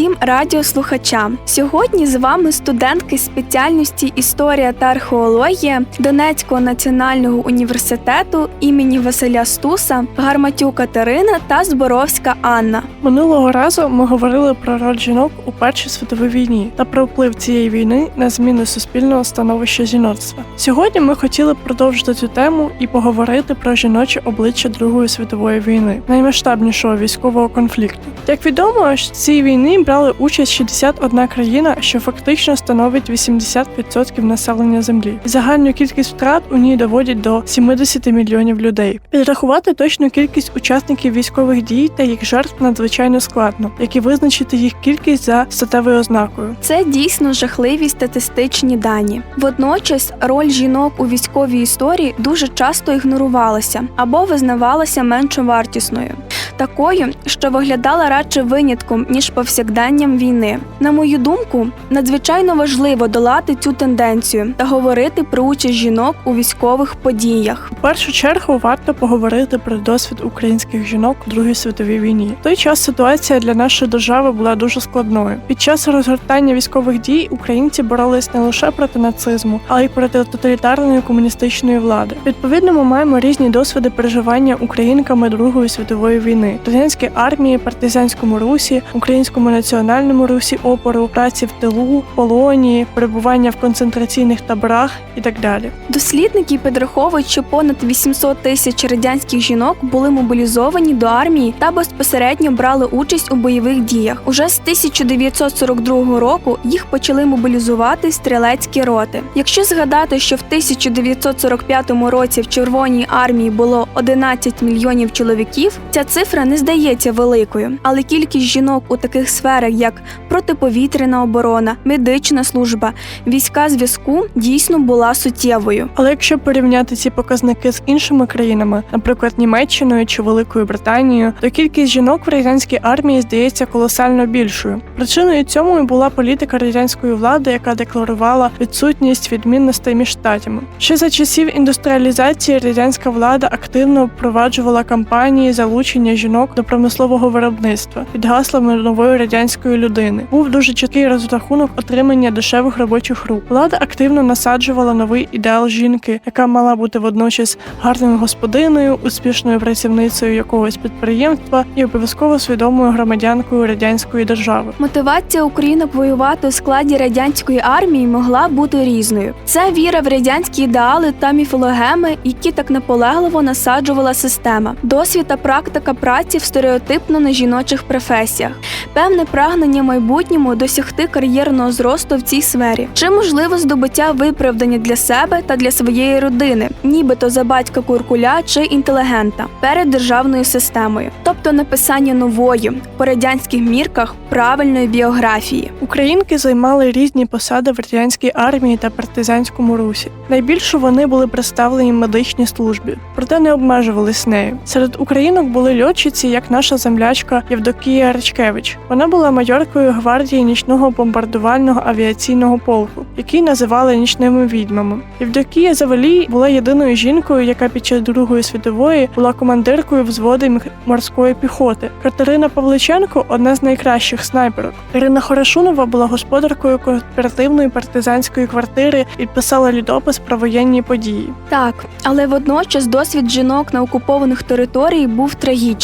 Усім радіослухачам! Сьогодні з вами студентки спеціальності Історія та археологія Донецького національного університету імені Василя Стуса, Гарматюк Катерина та Зборовська Анна. Минулого разу ми говорили про роль жінок у Першій світовій війні та про вплив цієї війни на зміну суспільного становища жіноцтва. Сьогодні ми хотіли продовжити цю тему і поговорити про жіноче обличчя Другої світової війни, наймасштабнішого військового конфлікту. Як відомо, в цій війні брали участь 61 країна, що фактично становить 80% населення землі. Загальну кількість втрат у ній доводять до 70 мільйонів людей. Підрахувати точну кількість учасників військових дій та їх жертв надзвичайно складно, як і визначити їх кількість за статевою ознакою. Це дійсно жахливі статистичні дані. Водночас роль жінок у військовій історії дуже часто ігнорувалася або визнавалася меншовартісною, такою, що виглядала радше винятком ніж повсякденням війни. На мою думку, надзвичайно важливо долати цю тенденцію та говорити про участь жінок у військових подіях. В першу чергу варто поговорити про досвід українських жінок у Другій світовій війні. В той час ситуація для нашої держави була дуже складною. Під час розгортання військових дій українці боролись не лише проти нацизму, але й проти тоталітарної комуністичної влади. Відповідно, ми маємо різні досвіди переживання українками Другої світової війни, радянській армії, партизанському русі, українському національному русі опору, праці в тилу, полонії, перебування в концентраційних таборах і так далі. Дослідники підраховують, що понад 800 тисяч радянських жінок були мобілізовані до армії та безпосередньо брали участь у бойових діях. Уже з 1942 року їх почали мобілізувати стрілецькі роти. Якщо згадати, що в 1945 році в Червоній армії було 11 мільйонів чоловіків, ця цифра не здається великою, але кількість жінок у таких сферах, як протиповітряна оборона, медична служба, війська зв'язку, дійсно була суттєвою. Але якщо порівняти ці показники з іншими країнами, наприклад, Німеччиною чи Великою Британією, то кількість жінок в радянській армії здається колосально більшою. Причиною цьому і була політика радянської влади, яка декларувала відсутність відмінностей між штатами. Ще за часів індустріалізації радянська влада активно впроваджувала кампанії залучення жінок до промислового виробництва під гаслами нової радянської людини. Був дуже чіткий розрахунок отримання дешевих робочих рук. Влада активно насаджувала новий ідеал жінки, яка мала бути водночас гарною господиною, успішною працівницею якогось підприємства і обов'язково свідомою громадянкою радянської держави. Мотивація українок воювати у складі радянської армії могла бути різною. Це віра в радянські ідеали та міфологеми, які так наполегливо насаджувала система, досвід та практика праці в стереотипно на жіночих професіях, певне прагнення майбутньому досягти кар'єрного зросту в цій сфері, чи можливо здобуття виправдання для себе та для своєї родини, нібито за батька куркуля чи інтелігента перед державною системою, тобто написання нової по радянських мірках правильної біографії. Українки займали різні посади в радянській армії та партизанському русі. Найбільше вони були представлені медичній службі, проте не обмежувались нею. Серед українок були льотчиці, як наша землячка Євдокія Рачкевич. Вона була майоркою гвардії нічного бомбардувального авіаційного полку, який називали нічними відьмами. Євдокія Завалій була єдиною жінкою, яка під час Другої світової була командиркою взводу мх- морської піхоти. Катерина Павличенко одна з найкращих снайперок. Ірина Хорошунова була господаркою кооперативної партизанської квартири і писала літопис про воєнні події. Так, але водночас досвід жінок на окупованих територіях був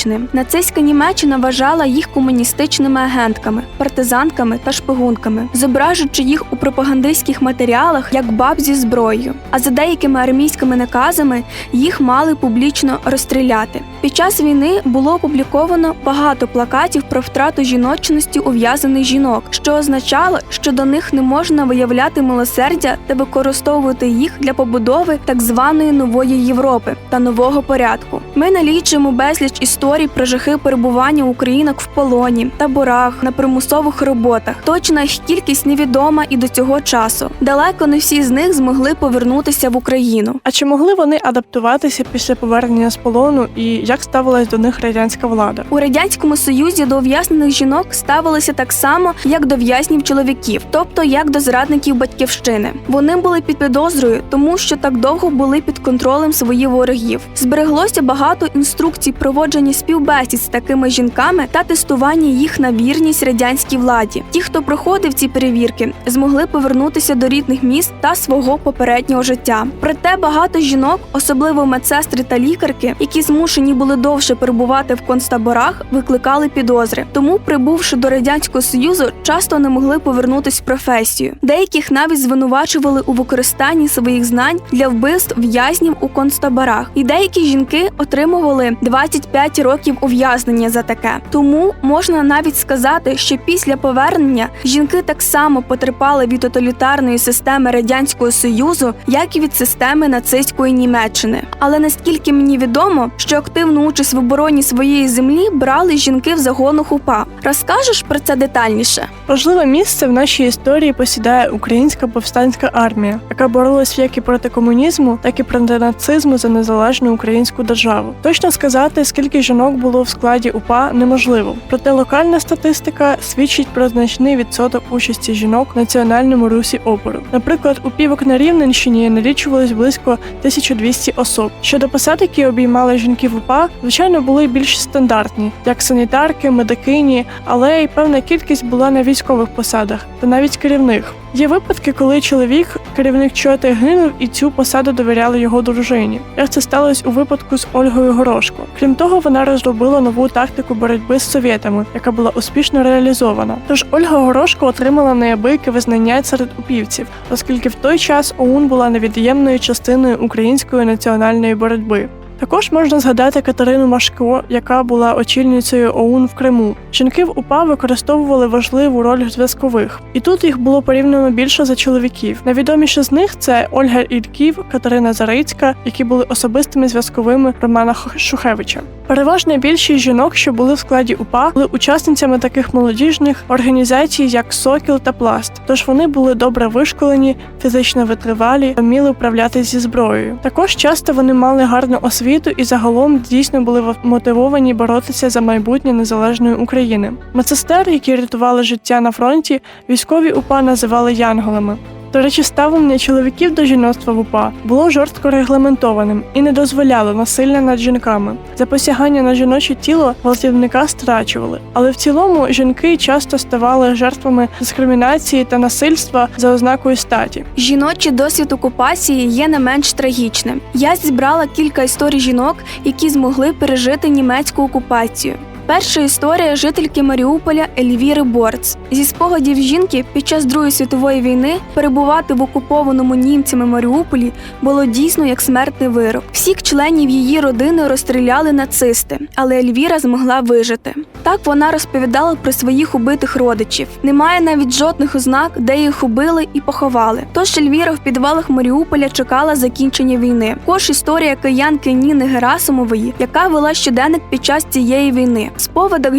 трагічним. Нацистська Німеччина вважала їх комуністичними агентками, партизанками та шпигунками, зображуючи їх у пропагандистських матеріалах як баб зі зброєю. А за деякими армійськими наказами їх мали публічно розстріляти. Під час війни було опубліковано багато плакатів про втрату жіночності ув'язаних жінок, що означало, що до них не можна виявляти милосердя та використовувати їх для побудови так званої нової Європи та нового порядку. Ми налічуємо безліч історій про жахи перебування українок в полоні, таборах, на примусових роботах. Точна їх кількість невідома і до цього часу. Далеко не всі з них змогли повернутися в Україну. А чи могли вони адаптуватися після повернення з полону і як ставилась до них радянська влада? У радянському союзі до ув'язнених жінок ставилися так само, як до в'язнів чоловіків, тобто як до зрадників батьківщини. Вони були під підозрою, тому що так довго були під контролем своїх ворогів. Збереглося багато інструкцій проводження співбесід з такими жінками та тестування їх на вірність радянській владі. Ті, хто проходив ці перевірки, змогли повернутися до рідних міст та свого попереднього життя. Проте багато жінок, особливо медсестри та лікарки, які змушені були довше перебувати в концтаборах, викликали підозри. Тому, прибувши до радянського союзу, часто не могли повернутися в професію. Деяких навіть звинувачували у використанні своїх знань для вбивств в'язнів у концтаборах. І деякі жінки отримували 25 років ув'язнення за таке. Тому можна навіть сказати, що після повернення жінки так само потерпали від тоталітарної системи радянського союзу, як і від системи нацистської Німеччини. Але наскільки мені відомо, що активну участь в обороні своєї землі брали жінки в загонах УПА. Розкажеш про це детальніше? Важливе місце в нашій історії посідає українська повстанська армія, яка боролась як і проти комунізму, так і проти нацизму за незалежну українську державу. Точно сказати, скільки жінок було в складі УПА, неможливо. Проте локальна статистика свідчить про значний відсоток участі жінок в національному русі опору. Наприклад, у півок на Рівненщині налічувалось близько 1200 особ. Щодо посад, які обіймали жінки в УПА, звичайно, були більш стандартні, як санітарки, медикині, але й певна кількість була на військових посадах та навіть керівних. Є випадки, коли чоловік, керівник чоти, гинув і цю посаду довіряли його дружині. Як це сталося у випадку з Ольгою Горошко. Крім того, вона розробила нову тактику боротьби з совєтами, яка була успішно реалізована. Тож Ольга Горошко отримала неабияке визнання серед упівців, оскільки в той час ОУН була невід'ємною частиною української національної боротьби. Також можна згадати Катерину Машко, яка була очільницею ОУН в Криму. Жінки в УПА використовували важливу роль зв'язкових, і тут їх було порівняно більше за чоловіків. Найвідоміші з них це Ольга Ільків, Катерина Зарицька, які були особистими зв'язковими Романа Шухевича. Переважна більшість жінок, що були в складі УПА, були учасницями таких молодіжних організацій, як Сокіл та Пласт. Тож вони були добре вишколені, фізично витривалі, вміли управлятися зі зброєю. Також часто вони мали гарну освіту і загалом дійсно були мотивовані боротися за майбутнє незалежної України. Медсестер, які рятували життя на фронті, військові УПА називали янголами. До речі, ставлення чоловіків до жіноцтва в УПА було жорстко регламентованим і не дозволяло насилля над жінками. За посягання на жіноче тіло гвалтівника страчували. Але в цілому жінки часто ставали жертвами дискримінації та насильства за ознакою статі. Жіночий досвід окупації є не менш трагічним. Я зібрала кілька історій жінок, які змогли пережити німецьку окупацію. Перша історія жительки Маріуполя Ельвіри Борц. Зі спогадів жінки під час Другої світової війни перебувати в окупованому німцями Маріуполі було дійсно як смертний вирок. Всіх членів її родини розстріляли нацисти, але Ельвіра змогла вижити. Так вона розповідала про своїх убитих родичів. Немає навіть жодних ознак, де їх убили і поховали. Тож Ельвіра в підвалах Маріуполя чекала закінчення війни. Також історія киянки Ніни Герасимової, яка вела щоденник під час цієї війни. В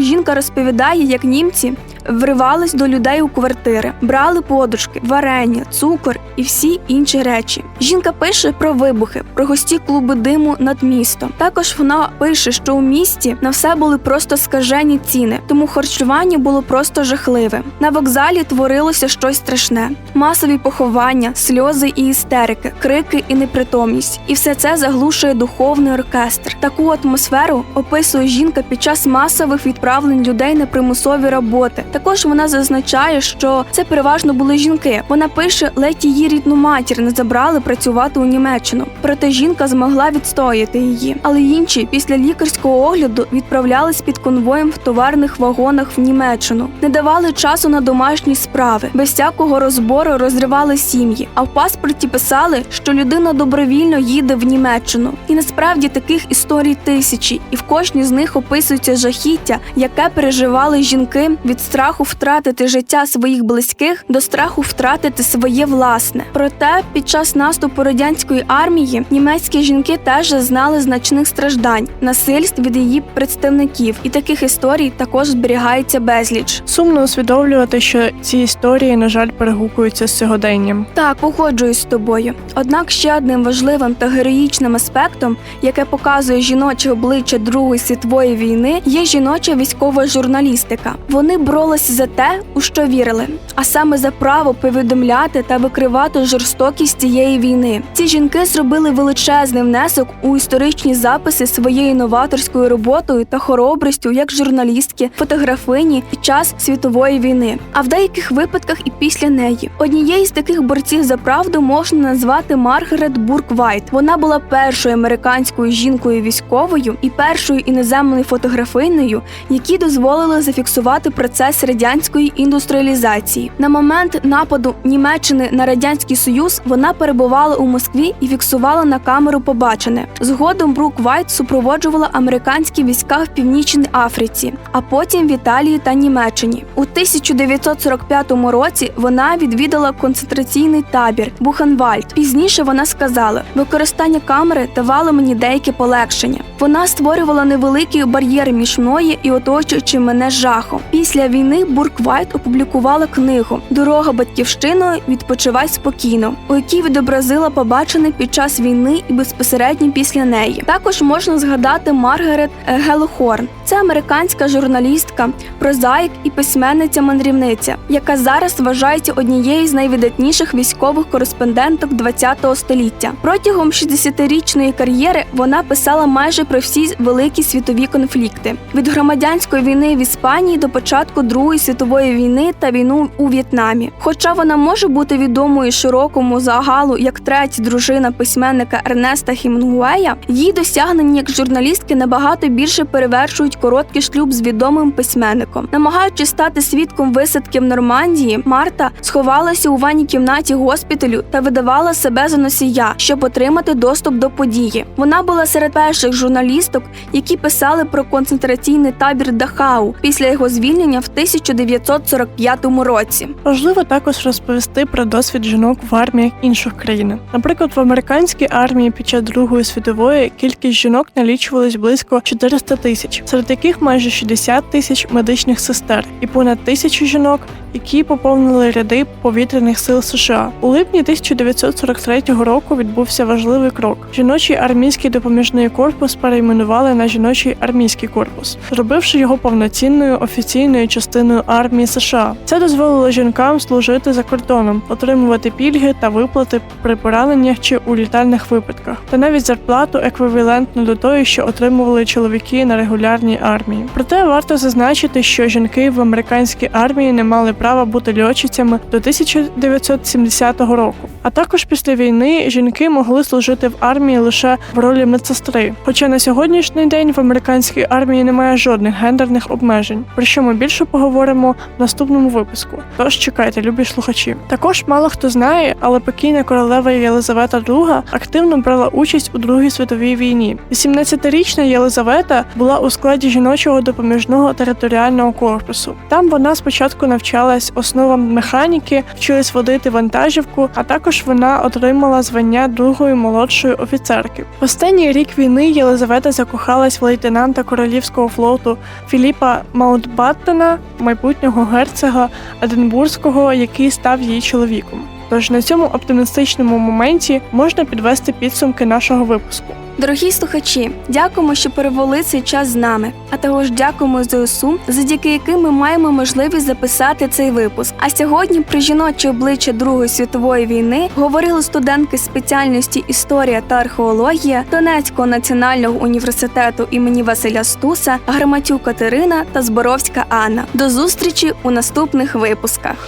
жінка розповідає, як німці вривались до людей у квартири, брали подушки, варення, цукор і всі інші речі. Жінка пише про вибухи, про густі клуби диму над містом. Також вона пише, що у місті на все були просто скажені ціни, тому харчування було просто жахливе. На вокзалі творилося щось страшне: масові поховання, сльози і істерики, крики і непритомність. І все це заглушує духовний оркестр. Таку атмосферу описує жінка під час масових відправлень людей на примусові роботи. Також вона зазначає, що це переважно були жінки. Вона пише, ледь її рідну матір не забрали працювати у Німеччину. Проте жінка змогла відстояти її. Але інші після лікарського огляду відправлялись під конвоєм в товарних вагонах в Німеччину, не давали часу на домашні справи, без всякого розбору розривали сім'ї. А в паспорті писали, що людина добровільно їде в Німеччину. І насправді таких історій тисячі, і в кожній з них описується жахіття, яке переживали жінки від страху втратити життя своїх близьких до страху втратити своє власне. Проте під час наступу радянської армії німецькі жінки теж зазнали значних страждань, насильств від її представників, і таких історій також зберігається безліч. Сумно усвідомлювати, що ці історії, на жаль, перегукуються з сьогоденням. Так, погоджуюсь з тобою. Однак ще одним важливим та героїчним аспектом, яке показує жіноче обличчя Другої світової війни, є жіноча військова журналістика. Вони боролися за те, у що вірили, а саме за право повідомляти та викривати жорстокість цієї війни. Ці жінки зробили величезний внесок у історичні записи своєю новаторською роботою та хоробрістю як журналістки, фотографині під час світової війни, а в деяких випадках і після неї. Однією з таких борців за правду можна назвати Маргарет Бурк Вайт. Вона була першою американською жінкою військовою і першою іноземною фотографиною, які дозволили зафіксувати процес радянської індустріалізації. На момент нападу Німеччини на радянський союз вона перебувала у Москві і фіксувала на камеру побачене. Згодом Брук Вайт супроводжувала американські війська в північній Африці, а потім в Італії та Німеччині. У 1945 році вона відвідала концентраційний табір Бухенвальд. Пізніше вона сказала: використання камери давало мені деяке полегшення. Вона створювала невеликий бар'єр між мною і оточуючи мене жахом. Після війни Бурквайт опублікувала книгу Дорога батьківщиною відпочивай спокійно, у якій відобразила побачене під час війни і безпосередньо після неї. Також можна згадати Маргарет е, Гелохорн. Це американська журналістка, прозаїк і письменниця-мандрівниця, яка зараз вважається однією з найвидатніших військових кореспонденток ХХ століття. Протягом 60-річної кар'єри вона писала майже про всі великі світові конфлікти від громадянської війни в Іспанії до початку Другої світової війни та війну у В'єтнамі. Хоча вона може бути відомою широкому загалу як третя дружина письменника Ернеста Хімінгуея, її досягнення як журналістки набагато більше перевершують короткий шлюб з відомим письменником. Намагаючись стати свідком висадки в Нормандії, Марта сховалася у ванній кімнаті госпіталю та видавала себе за носія, щоб отримати доступ до події. Вона була серед перших журналісток, які писали про концентраційний табір Дахау після його звільнення в 1945 році. Важливо також розповісти про досвід жінок в арміях інших країн. Наприклад, в американській армії під час Другої світової кількість жінок налічувалась близько 400 тисяч, серед яких майже 60 тисяч медичних сестер і понад тисячу жінок, які поповнили ряди повітряних сил США. У липні 1943 року відбувся важливий крок. Жіночий армійський допоміжний корпус перейменували на жіночий армійський корпус, зробивши його повноцінною офіційною частиною армії США. Це дозволило жінкам служити за кордоном, отримувати пільги та виплати при пораненнях чи у літальних випадках, та навіть зарплату еквівалентну до тої, що отримували чоловіки на регулярній армії. Проте варто зазначити, що жінки в американській армії не мали права бути льотчицями до 1970 року. А також після війни жінки могли служити в армії лише в ролі медсестри. Хоча на сьогоднішній день в американській армії немає жодних гендерних обмежень, про що ми більше поговоримо в наступному випуску. Тож чекайте, любі слухачі. Також мало хто знає, але покійна королева Єлизавета II активно брала участь у Другій світовій війні. 18-річна Єлизавета була у складі жіночого допоміжного територіального корпусу. Там вона спочатку навчалась основам механіки, вчилась водити вантажівку, а також вона отримала звання другої молодшої офіцерки. В останній рік війни Єлизавета закохалась в лейтенанта королівського флоту Філіпа Маутбаттена, майбутнього герцога Единбурзького, який став її чоловіком. Тож на цьому оптимістичному моменті можна підвести підсумки нашого випуску. Дорогі слухачі, дякуємо, що перевели цей час з нами. А також дякуємо ЗСУ, завдяки яким ми маємо можливість записати цей випуск. А сьогодні про жіноче обличчя Другої світової війни говорили студентки спеціальності історія та археологія Донецького національного університету імені Василя Стуса, Граматюк Катерина та Зборовська Анна. До зустрічі у наступних випусках.